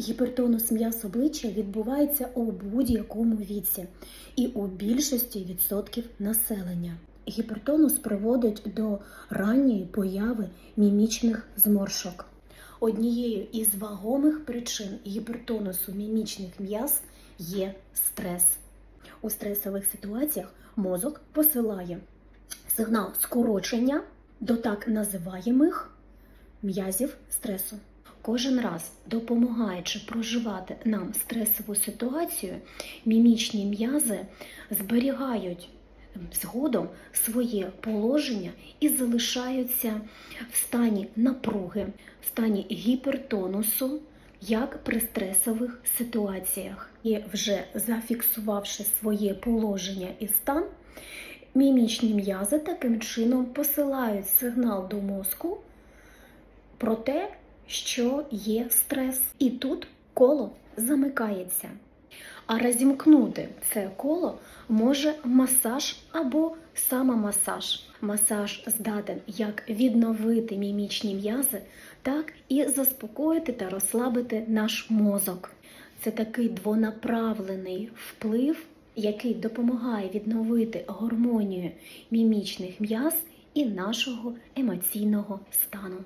Гіпертонус м'яз обличчя відбувається у будь-якому віці і у більшості відсотків населення. Гіпертонус приводить до ранньої появи мімічних зморшок. Однією із вагомих причин гіпертонусу мімічних м'яз є стрес. У стресових ситуаціях мозок посилає сигнал скорочення до так називаємих м'язів стресу. Кожен раз, допомагаючи проживати нам стресову ситуацію, мімічні м'язи зберігають ем, згодом своє положення і залишаються в стані напруги, в стані гіпертонусу, як при стресових ситуаціях. І вже зафіксувавши своє положення і стан, мімічні м'язи таким чином посилають сигнал до мозку про те, що є стрес. І тут коло замикається. А розімкнути це коло може масаж або самомасаж. Масаж здатен як відновити мімічні м'язи, так і заспокоїти та розслабити наш мозок. Це такий двонаправлений вплив, який допомагає відновити гармонію мімічних м'яз і нашого емоційного стану.